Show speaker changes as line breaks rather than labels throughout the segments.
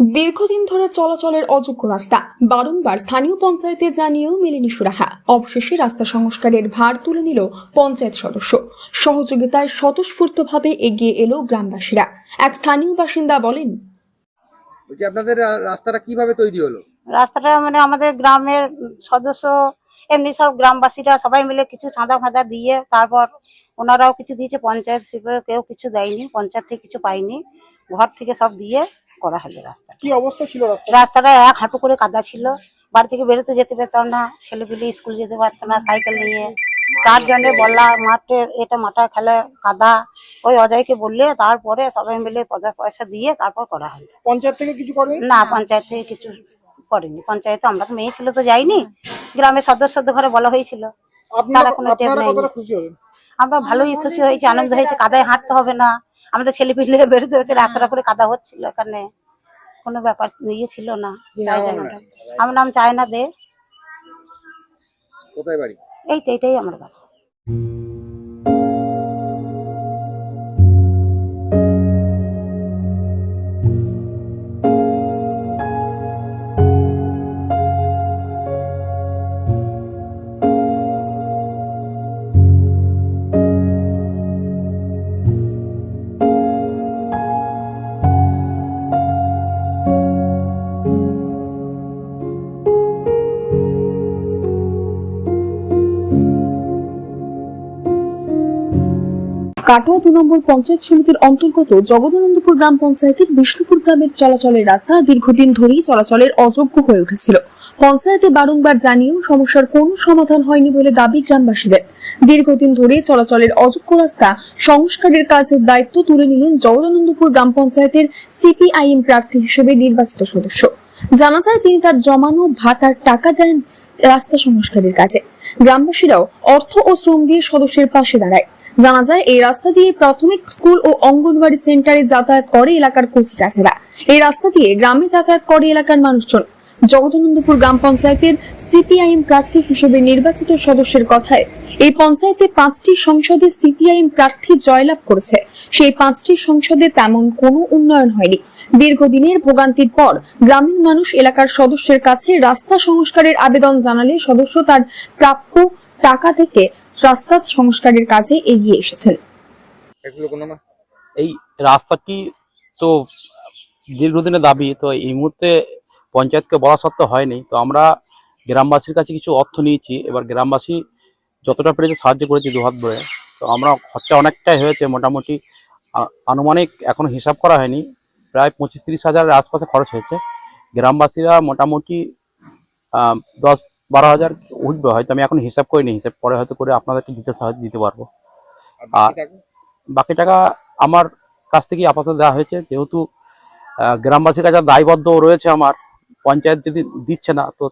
দীর্ঘদিন ধরে চলাচলের অযোগ্য রাস্তা। বারংবার স্থানীয় পঞ্চায়েতে জানিয়েও মেলেনি সুরাহা। অবশেষে রাস্তা সংস্কারের ভার তুলে নিল পঞ্চায়েত সদস্য। সহযোগিতায় স্বতঃস্ফূর্তভাবে এগিয়ে এলো গ্রামবাসীরা। এক স্থানীয় বাসিন্দা বলেন
বলছি আপনাদের রা- রাস্তাটা কীভাবে তৈরি হলো?
রাস্তাটা মানে আমাদের গ্রামের সদস্য এমনি সব গ্রামবাসীরা সবাই মিলে কিছু চাঁদা ফাঁদা দিয়ে তারপর ওনারাও কিছু দিয়েছে পঞ্চায়েত শিবিরে কেউ কিছু দেয়নি পঞ্চায়েত থেকে কিছু পাইনি ঘর থেকে সব দিয়ে করা হলো রাস্তা
কি অবস্থা ছিল রাস্তা
রাস্তাটা এক হাঁটু করে কাদা ছিল। বাড়ি থেকে বেরোতে যেতে পেতাম না ছেলেপিলে স্কুল যেতে পারতো না সাইকেল নিয়ে। তার জন্য বললা মাঠের এটা মাঠা খেলে কাদা। ওই অজয়কে বললে তারপরে সবাই মিলে পয়সা পয়সা দিয়ে তারপর করা হলো।
পঞ্চায়েত থেকে কিছু করবে
না পঞ্চায়েত থেকে কিছু করেনি। পঞ্চায়েতে আমরা তো মেয়ে ছিল তো যাইনি। গ্রামের সদস্যদের ঘরে বলা হয়েছিল। তারা কোনো টেপ নেয়নি। আমরা ভালোই খুশি হয়েছি আনন্দ হয়েছে কাদায় হাঁটতে হবে না। আমাদের ছেলে পিলে বেরোতে হচ্ছে রাতটা করে কাদা হচ্ছিল এখানে। কোনো ব্যাপার ইয়ে ছিল না। আমার নাম চায়না দে।
কোথায় বাড়ি?
এই তো এটাই আমার বাড়ি।
কাটোয়া দু নম্বর পঞ্চায়েত সমিতির অন্তর্গত জগদানন্দপুর গ্রাম পঞ্চায়েতের বিষ্ণুপুর গ্রামের চলাচলের রাস্তা দীর্ঘদিন ধরেই চলাচলের অযোগ্য হয়ে উঠেছিল। পঞ্চায়েতে বারংবার জানিয়েও সমস্যার কোনো সমাধান হয়নি বলে দাবি গ্রামবাসীদের। দীর্ঘদিন ধরে চলাচলের অযোগ্য রাস্তা সংস্কারের কাজের দায়িত্ব তুলে নিলেন জগদানন্দপুর গ্রাম পঞ্চায়েতের সিপিআইএম প্রার্থী হিসেবে নির্বাচিত সদস্য। জানা যায়, তিনি তার জমানো ভাতার টাকা দেন রাস্তা সংস্কারের কাজে। গ্রামবাসীরাও অর্থ ও শ্রম দিয়ে সদস্যের পাশে দাঁড়ায়। জানা যায়, এই রাস্তা দিয়ে প্রাথমিক স্কুল ও অঙ্গনওয়াড়ি সেন্টারে যাতায়াত করে এলাকার কচিকাছেরা। এই রাস্তা দিয়ে গ্রামে যাতায়াত করে এলাকার মানুষজন। জগদানন্দপুর গ্রাম পঞ্চায়েতের সিপিআইএম প্রার্থী হিসেবে নির্বাচিত সদস্যের কথায়, এই পঞ্চায়েতে পাঁচটি সংসদে সিপিআইএম প্রার্থী জয়লাভ করেছে। সেই পাঁচটি সংসদে তেমন কোনো উন্নয়ন হয়নি। দীর্ঘদিনের ভোগান্তির পর গ্রামীণ মানুষ এলাকার সদস্যের কাছে রাস্তা সংস্কারের আবেদন জানালে সদস্য তার প্রাপ্য টাকা থেকে রাস্তা সংস্কারের কাজে এগিয়ে এসেছেন।
এই রাস্তাটি তো দীর্ঘদিনের দাবি, তো এই মুহূর্তে পঞ্চায়েতকে বলা সত্ত্বেও হয়নি। তো আমরা গ্রামবাসীর কাছে কিছু অর্থ নিয়েছি। এবার গ্রামবাসী যতটা পেরেছে সাহায্য করেছি দুহাত ভরে তো আমরা খরচা অনেকটাই হয়েছে মোটামুটি। আনুমানিক এখনও হিসাব করা হয়নি। প্রায় পঁচিশ তিরিশ হাজারের আশপাশে খরচ হয়েছে। গ্রামবাসীরা মোটামুটি দশ বারো হাজার উঠবে হয়তো আমি এখন হিসাব করিনি হিসাব পরে হয়তো করে আপনাদেরকে দিতে সাহায্য দিতে পারব।
আর বাকি টাকা?
আমার কাছ থেকে আপাতত দেওয়া হয়েছে যেহেতু গ্রামবাসীর কাছে দায়বদ্ধ রয়েছে আমার পঞ্চায়েত যদি দিচ্ছে না তো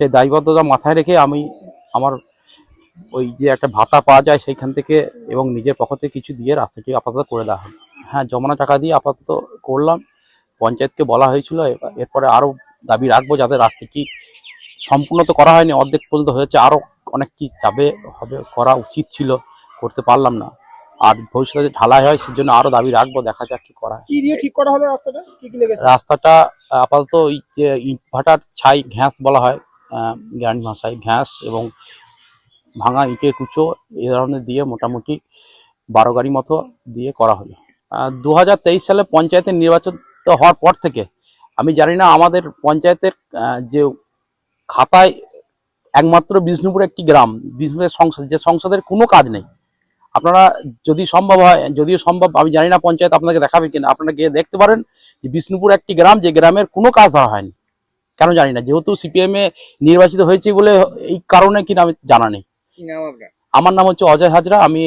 সেই দায়বদ্ধতা মাথায় রেখে আমি আমার ওই যে একটা ভাতা পাওয়া যায় সেইখান থেকে এবং নিজের পক্ষ থেকে কিছু দিয়ে রাস্তাটি আপাতত করে দেওয়া হবে। হ্যাঁ জমানো টাকা দিয়ে আপাতত করলাম। পঞ্চায়েতকে বলা হয়েছিল এরপরে আরও দাবি রাখব যাতে রাস্তাটি সম্পূর্ণ তো করা হয়নি অর্ধেক পর্যন্ত হয়েছে। আরও অনেক কি যাবে হবে করা উচিত ছিল করতে পারলাম না। আর ভবিষ্যতে যে ঢালাই হয় সেজন্য আরও দাবি রাখব দেখা যাক কি করা।
কি দিয়ে ঠিক করা হলো রাস্তাটা? কি কি লেগেছে?
রাস্তাটা আপাতত ওই যে ইট ভাটার ছাই ঘ্যাস বলা হয় গ্রামীণ ভাষায় ঘ্যাস এবং ভাঙা ইটের কুচো এই ধরনের দিয়ে মোটামুটি বারো গাড়ি মতো দিয়ে করা হলো। দু হাজার তেইশ সালে পঞ্চায়েতের নির্বাচন তো হওয়ার পর থেকে আমি জানি না আমাদের পঞ্চায়েতের যে খাতায় একমাত্র বিষ্ণুপুর একটি গ্রাম বিষ্ণুপুরের সংসদ যে সংসদের কোনো কাজ নেই। আপনারা যদি সম্ভব হয় যদিও সম্ভব আমি জানি না পঞ্চায়েত আপনাকে দেখাবে কিনা আপনারা গিয়ে দেখতে পারেন যে বিষ্ণুপুর একটি গ্রাম যে গ্রামের কোনো কাজ ধরা হয়নি। কেন জানি না যেহেতু সিপিএম এ নির্বাচিত হয়েছি বলে এই কারণে কিনা আমি জানা নেই। আমার নাম হচ্ছে অজয় হাজরা আমি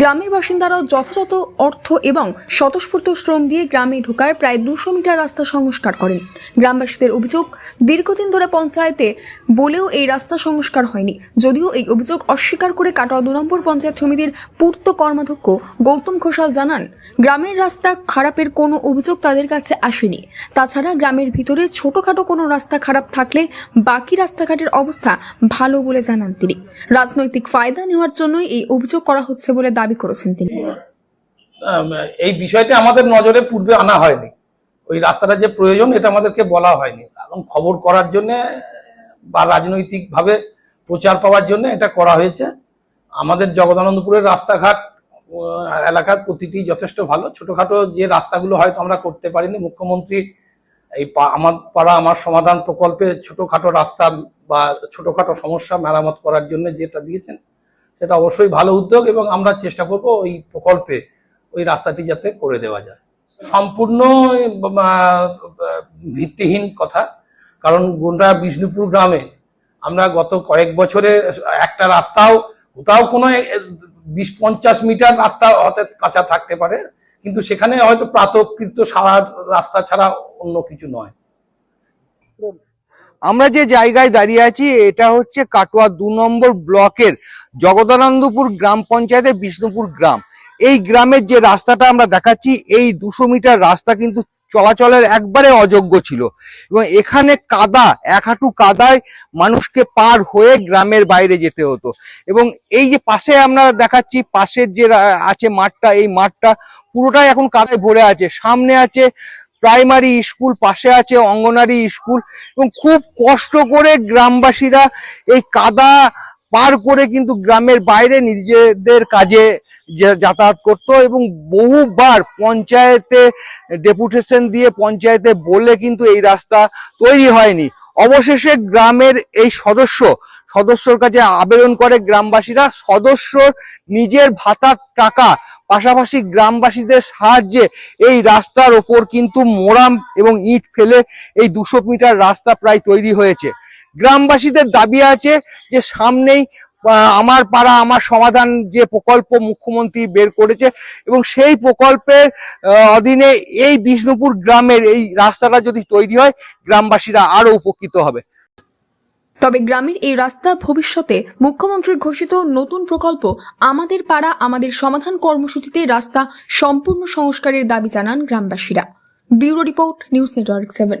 গ্রামের বাসিন্দারাও যথাযথ অর্থ এবং স্বতঃস্ফূর্ত শ্রম দিয়ে গ্রামে ঢোকার প্রায় দুশো মিটার রাস্তা সংস্কার করেন। গ্রামবাসীদের অভিযোগ, দীর্ঘদিন ধরে পঞ্চায়েতে বলেও এই রাস্তা সংস্কার হয়নি। যদিও এই অভিযোগ অস্বীকার করে কাটোয়া দু নম্বর পঞ্চায়েত সমিতির পূর্ত কর্মাধ্যক্ষ গৌতম ঘোষাল জানান, গ্রামের রাস্তা খারাপের কোনো অভিযোগ তাদের কাছে আসেনি। তাছাড়া গ্রামের ভিতরে ছোটখাটো কোনো রাস্তা খারাপ থাকলে বাকি রাস্তাঘাটের অবস্থা ভালো বলে জানান তিনি। রাজনৈতিক ফায়দা নেওয়ার জন্যই এই অভিযোগ করা হচ্ছে বলে দাবি করেছেন তিনি।
এই বিষয়টা আমাদের নজরে পূর্বে আনা হয়নি। ওই রাস্তাটা যে প্রয়োজন, এটা আমাদেরকে বলা হয়নি। এখন খবর করার জন্য বা রাজনৈতিকভাবে প্রচার পাওয়ার জন্য এটা করা হয়েছে। আমাদের জগদানন্দপুরের রাস্তাঘাট এলাকার প্রতিটি যথেষ্ট ভালো। ছোটোখাটো যে রাস্তাগুলো হয়তো আমরা করতে পারিনি, মুখ্যমন্ত্রী এই আমার পাড়া, আমার সমাধান প্রকল্পে ছোটোখাটো রাস্তা বা ছোটোখাটো সমস্যা মেরামত করার জন্য যেটা দিয়েছেন, সেটা অবশ্যই ভালো উদ্যোগ এবং আমরা চেষ্টা করব ওই প্রকল্পে ওই রাস্তাটি যাতে করে দেওয়া যায়। সম্পূর্ণ ভিত্তিহীন কথা। কারণ গোন্ডা বিষ্ণুপুর গ্রামে আমরা গত কয়েক বছরে একটা রাস্তাও, কোথাও কোনো বিশ পঞ্চাশ মিটার রাস্তা হয়তো কাঁচা থাকতে পারে, কিন্তু সেখানে হয়তো প্রাতকৃত সারা রাস্তা ছাড়া অন্য কিছু নয়।
আমরা যে জায়গায় দাঁড়িয়ে আছি, এটা হচ্ছে কাটোয়া দু নম্বর ব্লকের জগদানন্দপুর গ্রাম পঞ্চায়েতের বিষ্ণুপুর গ্রাম। এই গ্রামের যে রাস্তাটা আমরা দেখাচ্ছি, এই দুশো মিটার রাস্তা কিন্তু চলাচলের একবারে অযোগ্য ছিল। এবং এখানে কাদা, এক হাঁটু কাদায় মানুষকে পার হয়ে গ্রামের বাইরে যেতে হতো। এবং এই যে পাশে আমরা দেখাচ্ছি, পাশের যে আছে মাঠটা, এই মাঠটা পুরোটাই এখন কাদায় ভরে আছে। সামনে আছে প্রাইমারি স্কুল, পাশে আছে অঙ্গনারী স্কুল। এবং খুব কষ্ট করে গ্রামবাসীরা এই কাদা পার করে কিন্তু গ্রামের বাইরে নিজেদের কাজে যাতায়াত করতো এবং বহুবার পঞ্চায়েতে ডেপুটেশন দিয়ে পঞ্চায়েতে বলে কিন্তু এই রাস্তা তৈরি হয়নি। অবশেষে গ্রামের এই সদস্য, সদস্যর কাছে আবেদন করে গ্রামবাসীরা সদস্যর নিজের ভাতার টাকা, পাশাপাশি গ্রামবাসীদের সাহায্যে এই রাস্তার ওপর কিন্তু মোরাম এবং ইট ফেলে এই দুশো মিটার রাস্তা প্রায় তৈরি হয়েছে। গ্রামবাসীদের দাবি আছে যে সামনেই আমার পাড়া, আমার সমাধান যে প্রকল্প মুখ্যমন্ত্রী বের করেছে এবং সেই প্রকল্পের অধীনে এই বিষ্ণুপুর গ্রামের এই রাস্তাটা যদি তৈরি হয়, গ্রামবাসীরা আরও উপকৃত হবে।
তবে গ্রামের এই রাস্তা ভবিষ্যতে মুখ্যমন্ত্রীর ঘোষিত নতুন প্রকল্প আমাদের পাড়া, আমাদের সমাধান কর্মসূচিতে রাস্তা সম্পূর্ণ সংস্কারের দাবি জানান গ্রামবাসীরা। Bureau report, news network seven.